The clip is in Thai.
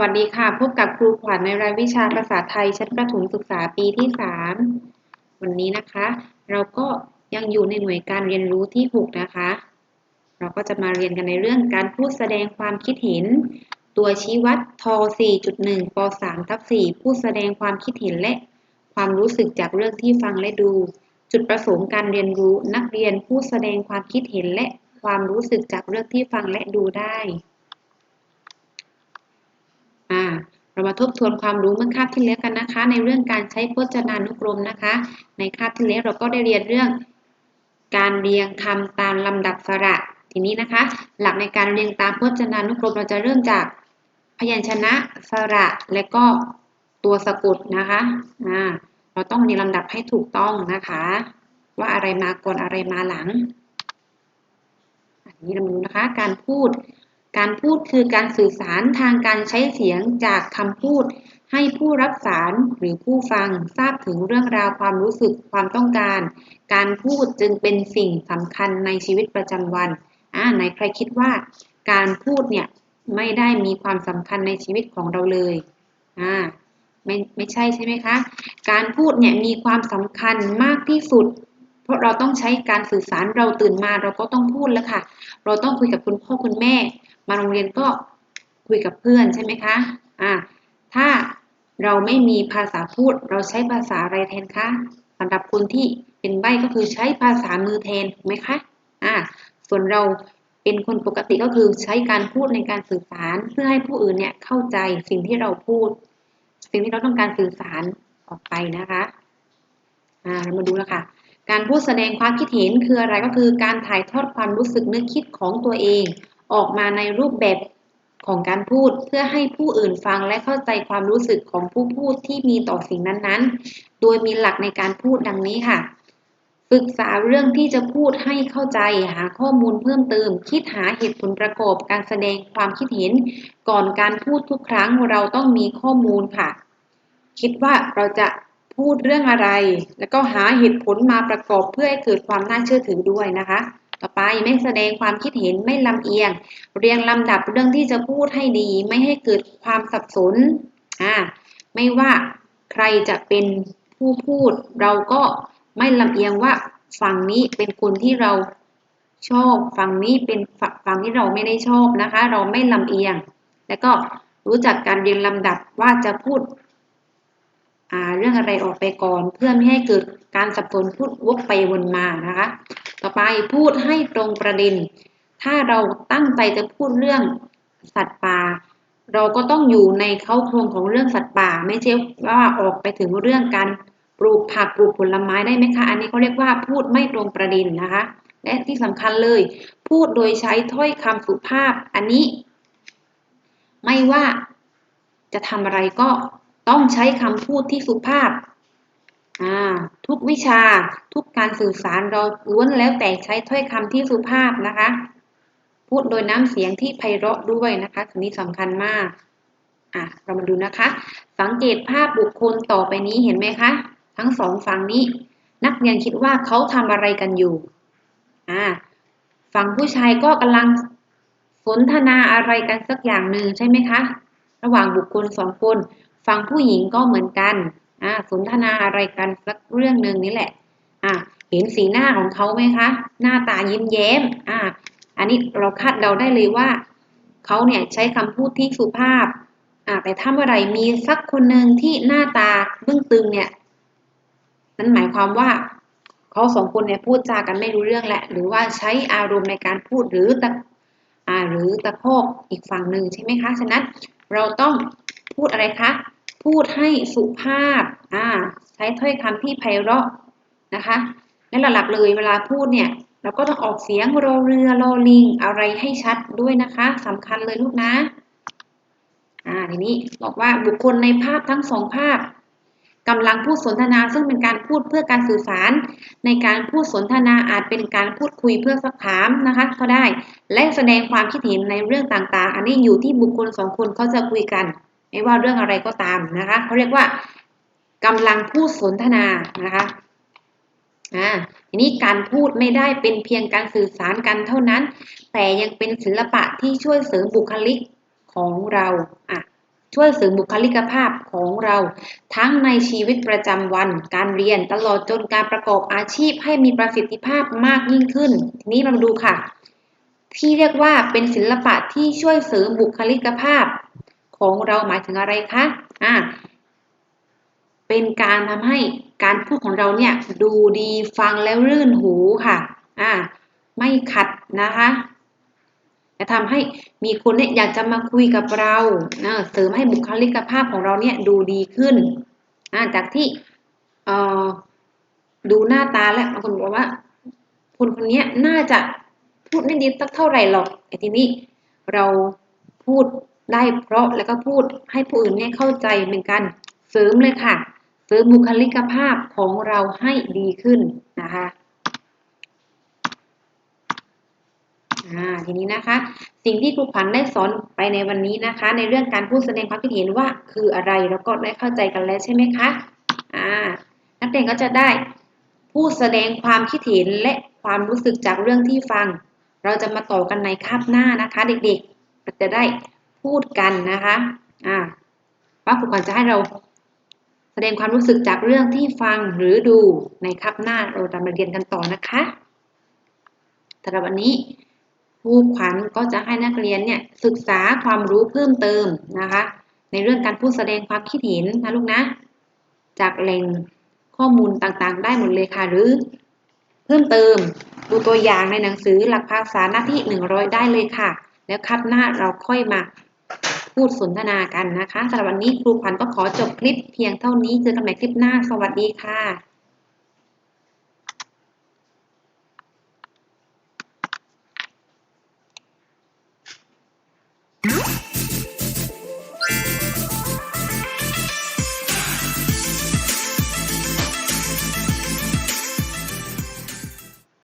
วัสดีค่ะ พบกับครูขวัญในรายวิชาภาษาไทยชั้นประถมศึกษาปีที่ 3 วันนี้นะคะ เราก็ยังอยู่ในหน่วยการเรียนรู้ที่ 6 นะคะ เราก็จะมาเรียนกันในเรื่องการพูดแสดงความคิดเห็น ตัวชี้วัดท 4.1 ป 3 ทับ 4 พูดแสดงความคิดเห็นและ ความรู้สึกจากเรื่องที่ฟังและดู จุดประสงค์การเรียนรู้นักเรียนพูดแสดงความคิดเห็นและความรู้สึกจากเรื่องที่ฟังและดูได้ อ่า เรามาทบทวนความรู้เมื่อคาบที่แล้วกันนะคะ ในเรื่องการใช้พจนานุกรมนะคะ ในคาบที่แล้วเราก็ได้เรียนเรื่อง การเรียงคำตามลำดับสระทีนี้นะคะ หลักในการเรียงตามพจนานุกรมเราจะเริ่มจากพยัญชนะสระและก็ตัวสะกดนะคะอ่าเราต้องเรียงลำดับให้ถูกต้องนะคะ ว่าอะไรมาก่อนอะไรมาหลังอันนี้เราดูนะคะ การพูด การพูดคือการสื่อสารทางการใช้เสียงจากคำพูด ให้ผู้รับสารหรือผู้ฟังทราบถึงเรื่องราวความรู้สึกความต้องการ การพูดจึงเป็นสิ่งสำคัญในชีวิตประจำวันอ่าไหนใครคิดว่า การพูดเนี่ยไม่ได้มีความสำคัญในชีวิตของเราเลยอ่าไม่ไม่ใช่ใช่ไหมคะ การพูดเนี่ยมีความสำคัญมากที่สุด เพราะเราต้องใช้การสื่อสารเราตื่นมาเราก็ต้องพูดแล้วค่ะ เราต้องคุยกับคุณพ่อคุณแม่ มาโรงเรียนก็คุยกับเพื่อนใช่ไหมคะอ่าถ้าเราไม่มีภาษาพูด เราใช้ภาษาอะไรแทนคะสำหรับคนที่เป็นใบก็คือใช้ภาษามือแทนถูกไหมคะอ่าส่วนเราเป็นคนปกติก็คือใช้การพูดในการสื่อสาร เพื่อให้ผู้อื่นเนี่ยเข้าใจสิ่งที่เราพูด สิ่งที่เราต้องการสื่อสารออกไปนะคะอ่าเรามาดูแล้วค่ะ การพูดแสดงความคิดเห็นคืออะไรก็คือการถ่ายทอดความรู้สึกนึกคิดของตัวเอง ออกมาในรูปแบบของการพูดเพื่อให้ผู้อื่นฟังและเข้าใจความรู้สึกของผู้พูดที่มีต่อสิ่งนั้นๆ โดยมีหลักในการพูดดังนี้ค่ะ ศึกษาเรื่องที่จะพูดให้เข้าใจหาข้อมูลเพิ่มเติม คิดหาเหตุผลประกอบการแสดงความคิดเห็น ก่อนการพูดทุกครั้งเราต้องมีข้อมูลค่ะ คิดว่าเราจะพูดเรื่องอะไร แล้วก็หาเหตุผลมาประกอบเพื่อให้เกิดความน่าเชื่อถือด้วยนะคะ ต่อไปไม่แสดงความคิดเห็นไม่ลำเอียง เรียงลำดับเรื่องที่จะพูดให้ดี ไม่ให้เกิดความสับสนอ่าไม่ว่าใครจะเป็นผู้พูด เราก็ไม่ลำเอียงว่าฝั่งนี้เป็นคนที่เราชอบฝั่งนี้เป็นฝั่งที่เราไม่ได้ชอบนะคะ เราไม่ลำเอียง แล้วก็รู้จักการเรียงลำดับว่าจะพูดเรื่องอะไรออกไปก่อน เพื่อไม่ให้เกิดการสับสนพูดวกไปวนมานะคะ ต่อไปพูดให้ตรงประเด็น ถ้าเราตั้งใจจะพูดเรื่องสัตว์ป่า เราก็ต้องอยู่ในเขาโครงของเรื่องสัตว์ป่า ไม่ใช่ว่าออกไปถึงเรื่องการปลูกผักปลูกผลไม้ได้ไหมคะ อันนี้เขาเรียกว่าพูดไม่ตรงประเด็นนะคะ และที่สำคัญเลย พูดโดยใช้ถ้อยคำสุภาพ อันนี้ ไม่ว่าจะทำอะไรก็ต้องใช้คำพูดที่สุภาพ ทุกวิชาทุกการสื่อสารเราล้วนแล้วแต่ใช้ถ้อยคำที่สุภาพนะคะ พูดโดยน้ำเสียงที่ไพเราะด้วยนะคะทีนี้สำคัญมากอะเรามาดูนะคะ สังเกตภาพบุคคลต่อไปนี้เห็นไหมคะ ทั้งสองฝั่งนี้ นักเรียนคิดว่าเขาทำอะไรกันอยู่อ่าฝั่งผู้ชายก็กำลังสนทนาอะไรกันสักอย่างหนึ่งใช่ไหมคะ ระหว่างบุคคลสองคน ฝั่งผู้หญิงก็เหมือนกัน อ่าสนทนาอะไรกันสักเรื่องหนึ่งนี่แหละอ่าเห็นสีหน้าของเขาไหมคะ หน้าตายิ้มแย้มอ่าอันนี้เราคาดเดาได้เลยว่าเขาเนี่ยใช้คำพูดที่สุภาพอ่าแต่ถ้าเมื่อไหร่มีสักคนหนึ่งที่หน้าตาบึ้งตึงเนี่ยนั่นหมายความว่าเขาสองคนเนี่ยพูดจากันไม่รู้เรื่องแหละ หรือว่าใช้อารมณ์ในการพูดหรือตะอ่าหรือตะโพกอีกฝั่งหนึ่งใช่ไหมคะ ฉะนั้นเราต้องพูดอะไรคะ พูดให้สุภาพอ่าใช้ถ้อยคำที่ไพเราะนะคะและหลักๆเลยเวลาพูดเนี่ยเราก็ต้องออกเสียงรเรือรอลิง อะไรให้ชัดด้วยนะคะสำคัญเลยลูกนะอ่าทีนี้บอกว่าบุคคลในภาพทั้งสองภาพกำลังพูดสนทนาซึ่งเป็นการพูดเพื่อการสื่อสาร ในการพูดสนทนาอาจเป็นการพูดคุยเพื่อสักถามนะคะก็ได้ และแสดงความคิดเห็นในเรื่องต่างๆ อันนี้อยู่ที่บุคคลสองคนเขาจะคุยกัน ไม่ว่าเรื่องอะไรก็ตามนะคะเขาเรียกว่ากำลังพูดสนทนานะคะอ่าทีนี้การพูดไม่ได้เป็นเพียงการสื่อสารกันเท่านั้น แต่ยังเป็นศิลปะที่ช่วยเสริมบุคลิกของเราอะช่วยเสริมบุคลิกภาพของเรา ทั้งในชีวิตประจำวัน การเรียนตลอดจนการประกอบอาชีพให้มีประสิทธิภาพมากยิ่งขึ้น ทีนี้เรามาดูค่ะ ที่เรียกว่าเป็นศิลปะที่ช่วยเสริมบุคลิกภาพ ของเราหมายถึงอะไรคะอ่าเป็นการทำให้การพูดของเราเนี่ยดูดีฟังแล้วรื่นหูค่ะอ่าไม่ขัดนะคะจะทำให้มีคนเนี่ยอยากจะมาคุยกับเราเสริมให้บุคลิกภาพของเราเนี่ยดูดีขึ้นาจากที่ดูหน้าตาแล้วบางคนบอกว่าคนคนนี้น่าจะพูดไม่ดีสักเท่าไหร่หรอกไอ้ทีนี้เราพูด ได้เพราะแล้วก็พูดให้ผู้อื่นเนี่ยเข้าใจเหมือนกันเสริมเลยค่ะ เสริมบุคลิกภาพของเราให้ดีขึ้นนะคะทีนี้นะคะ สิ่งที่ครูขวัญได้สอนไปในวันนี้นะคะ ในเรื่องการพูดแสดงความคิดเห็นว่าคืออะไรแล้วก็ได้เข้าใจกันแล้วใช่ไหมคะอ่านักเรียนก็จะได้พูดแสดงความคิดเห็นและความรู้สึกจากเรื่องที่ฟัง เราจะมาต่อกันในคาบหน้านะคะ เด็กๆเราจะได้ พูดกันนะคะอ่าว่าครูขวัญจะให้เราแสดงความรู้สึกจากเรื่องที่ฟังหรือดูในคาบหน้าเราจะมาเรียนกันต่อนะคะสำหรับวันนี้ครูขวัญก็จะให้นักเรียนเนี่ยศึกษาความรู้เพิ่มเติมนะคะ ในเรื่องการพูดแสดงความคิดเห็นนะลูกนะ จากแหล่งข้อมูลต่างๆ ได้หมดเลยค่ะหรือ เพิ่มเติมดูตัวอย่างในหนังสือหลักภาษาหน้าที่ 100 ได้เลยค่ะ แล้วคับหน้าเราค่อยมา พูดสนทนากันนะคะสำหรับวันนี้ครูขวัญก็ขอจบคลิปเพียงเท่านี้เจอกันใหม่คลิปหน้า สวัสดีค่ะ